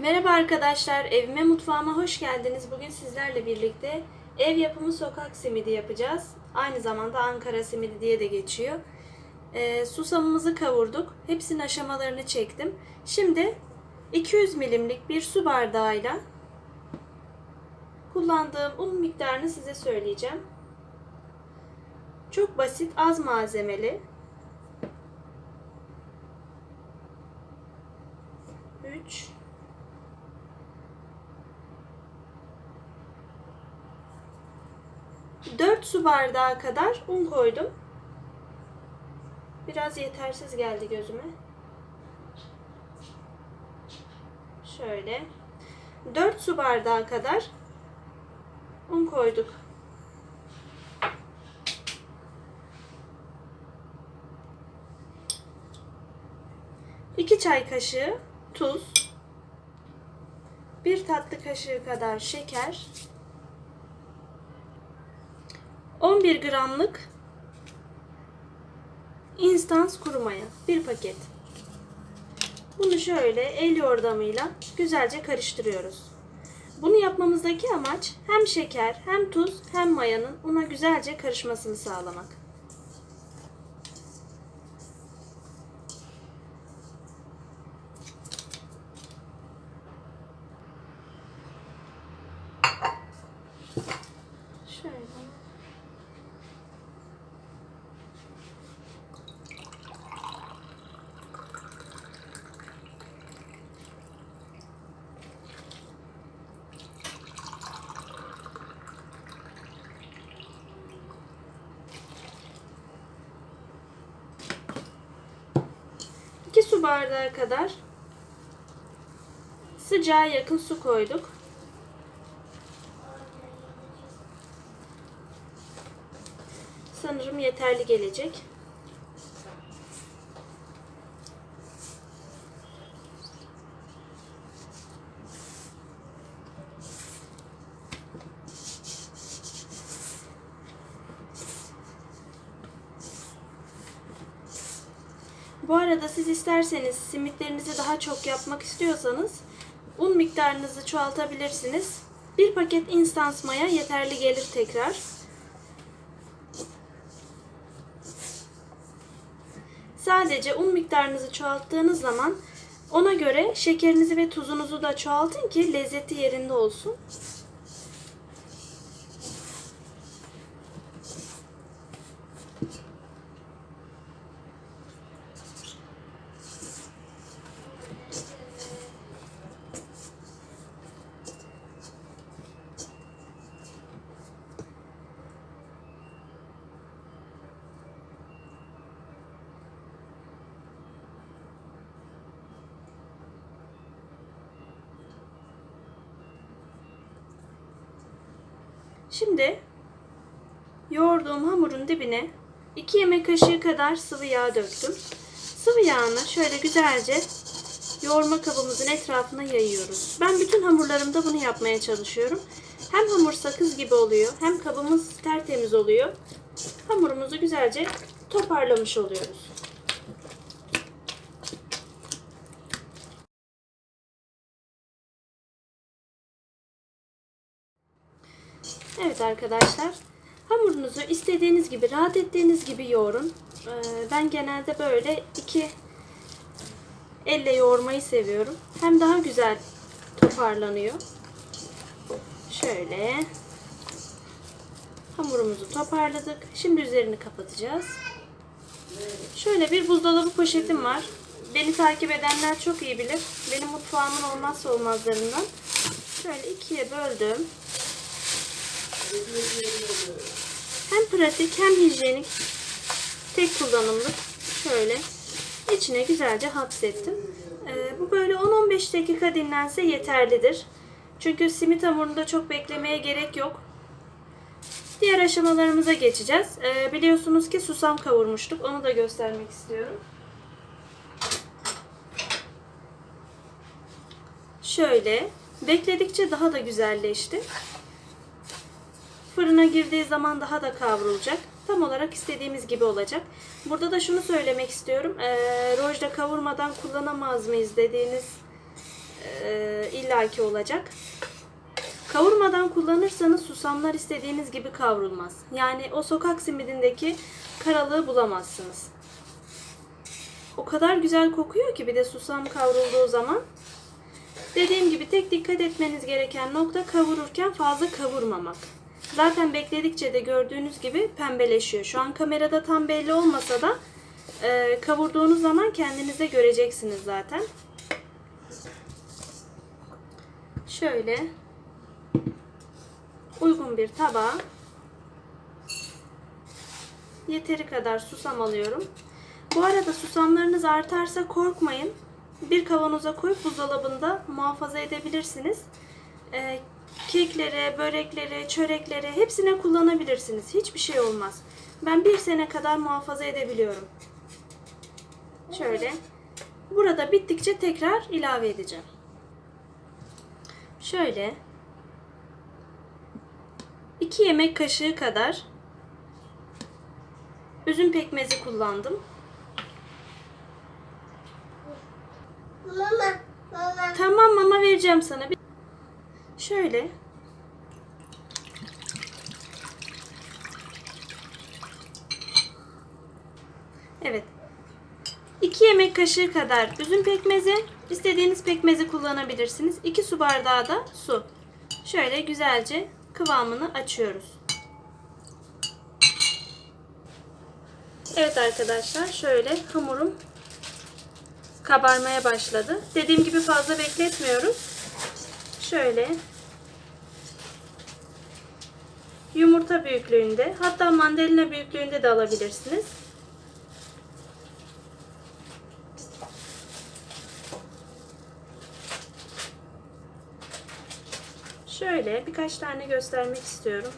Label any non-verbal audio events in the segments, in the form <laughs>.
Merhaba arkadaşlar, evime mutfağıma hoş geldiniz. Bugün sizlerle birlikte ev yapımı sokak simidi yapacağız. Aynı zamanda Ankara simidi diye de geçiyor. Ee, susamımızı kavurduk. Hepsinin aşamalarını çektim. Şimdi 200 milimlik bir su bardağıyla kullandığım un miktarını size söyleyeceğim. Çok basit, az malzemeli. 4 su bardağı kadar un koydum. Biraz yetersiz geldi gözüme. Şöyle. 4 su bardağı kadar un koyduk. İki çay kaşığı tuz, bir tatlı kaşığı kadar şeker, 11 gramlık instans kuru maya. Bir paket. Bunu şöyle el yordamıyla güzelce karıştırıyoruz. Bunu yapmamızdaki amaç hem şeker, hem tuz, hem mayanın una güzelce karışmasını sağlamak. Şöyle. İki su bardağı kadar sıcağa yakın su koyduk. Sanırım yeterli gelecek. Bu arada siz isterseniz simitlerinizi daha çok yapmak istiyorsanız un miktarınızı çoğaltabilirsiniz. Bir paket instans maya yeterli gelir tekrar. Sadece un miktarınızı çoğalttığınız zaman ona göre şekerinizi ve tuzunuzu da çoğaltın ki lezzeti yerinde olsun. Şimdi yoğurduğum hamurun dibine 2 yemek kaşığı kadar sıvı yağ döktüm. Sıvı yağını şöyle güzelce yoğurma kabımızın etrafına yayıyoruz. Ben bütün hamurlarımda bunu yapmaya çalışıyorum. Hem hamur sakız gibi oluyor hem kabımız tertemiz oluyor. Hamurumuzu güzelce toparlamış oluyoruz. Evet arkadaşlar. Hamurunuzu istediğiniz gibi, rahat ettiğiniz gibi yoğurun. Ee, Ben genelde böyle iki elle yoğurmayı seviyorum. Hem daha güzel toparlanıyor. Şöyle. Hamurumuzu toparladık. Şimdi üzerini kapatacağız. Şöyle bir buzdolabı poşetim var. Beni takip edenler çok iyi bilir. Benim mutfağımın olmazsa olmazlarından. Şöyle ikiye böldüm. Hem pratik hem hijyenik tek kullanımlık şöyle içine güzelce hapsettim. Ee, bu böyle 10-15 dakika dinlense yeterlidir. Çünkü simit hamurunda çok beklemeye gerek yok. Diğer aşamalarımıza geçeceğiz. Ee, biliyorsunuz ki susam kavurmuştuk. Onu da göstermek istiyorum. Şöyle bekledikçe daha da güzelleşti. Fırına girdiği zaman daha da kavrulacak. Tam olarak istediğimiz gibi olacak. Burada da şunu söylemek istiyorum. Ee, rojda kavurmadan kullanamaz mıyız dediğiniz e, illaki olacak. Kavurmadan kullanırsanız susamlar istediğiniz gibi kavrulmaz. Yani o sokak simidindeki karalığı bulamazsınız. O kadar güzel kokuyor ki bir de susam kavrulduğu zaman. Dediğim gibi tek dikkat etmeniz gereken nokta kavururken fazla kavurmamak. Zaten bekledikçe de gördüğünüz gibi pembeleşiyor. Şu an kamerada tam belli olmasa da e, kavurduğunuz zaman kendinize göreceksiniz zaten. Şöyle uygun bir tabağa yeteri kadar susam alıyorum. Bu arada susamlarınız artarsa korkmayın. Bir kavanoza koyup buzdolabında muhafaza edebilirsiniz. Ee, keklere, böreklere, çöreklere hepsine kullanabilirsiniz. Hiçbir şey olmaz. Ben bir sene kadar muhafaza edebiliyorum. Şöyle. Burada bittikçe tekrar ilave edeceğim. Şöyle 2 yemek kaşığı kadar üzüm pekmezi kullandım. Mama, mama. Tamam mama vereceğim sana. Şöyle. Evet. 2 yemek kaşığı kadar üzüm pekmezi. istediğiniz pekmezi kullanabilirsiniz. 2 su bardağı da su. Şöyle güzelce kıvamını açıyoruz. Evet arkadaşlar şöyle hamurum kabarmaya başladı. Dediğim gibi fazla bekletmiyoruz. Şöyle yumurta büyüklüğünde hatta mandalina büyüklüğünde de alabilirsiniz. Şöyle birkaç tane göstermek istiyorum.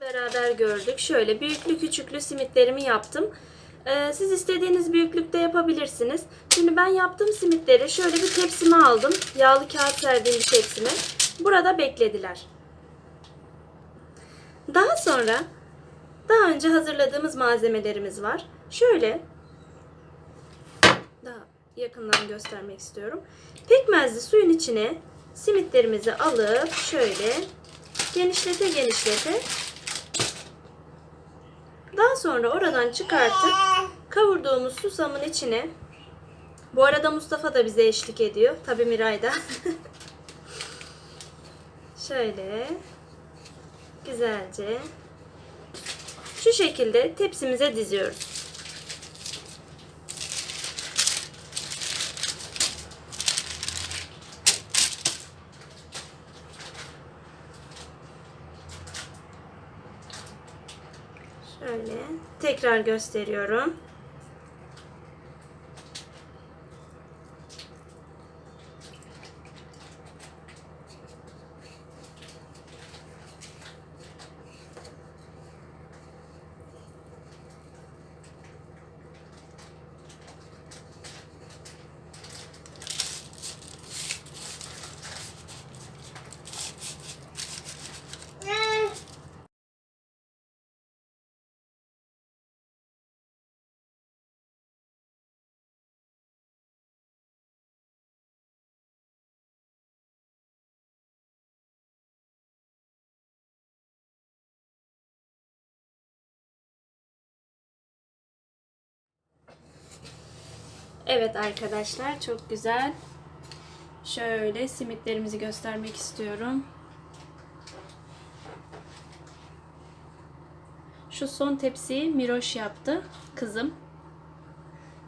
Beraber gördük. Şöyle büyüklü küçüklü simitlerimi yaptım. Ee, siz istediğiniz büyüklükte yapabilirsiniz. Şimdi ben yaptığım simitleri şöyle bir tepsime aldım. Yağlı kağıt serdiğim bir tepsime. Burada beklediler. Daha sonra daha önce hazırladığımız malzemelerimiz var. Şöyle daha yakından göstermek istiyorum. Pekmezli suyun içine simitlerimizi alıp şöyle genişlete genişlete daha sonra oradan çıkartıp kavurduğumuz susamın içine bu arada Mustafa da bize eşlik ediyor. Tabi Miray da. <laughs> Şöyle güzelce şu şekilde tepsimize diziyoruz. Şöyle tekrar gösteriyorum. Evet arkadaşlar çok güzel. Şöyle simitlerimizi göstermek istiyorum. Şu son tepsiyi Miroş yaptı. Kızım.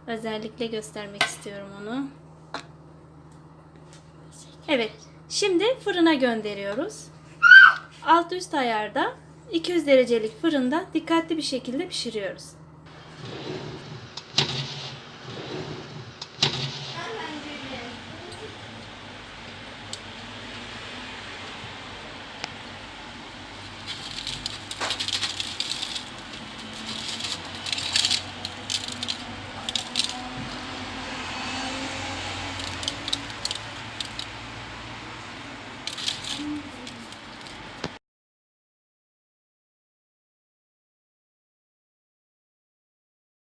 Özellikle göstermek istiyorum onu. Evet. Şimdi fırına gönderiyoruz. Alt üst ayarda 200 derecelik fırında dikkatli bir şekilde pişiriyoruz.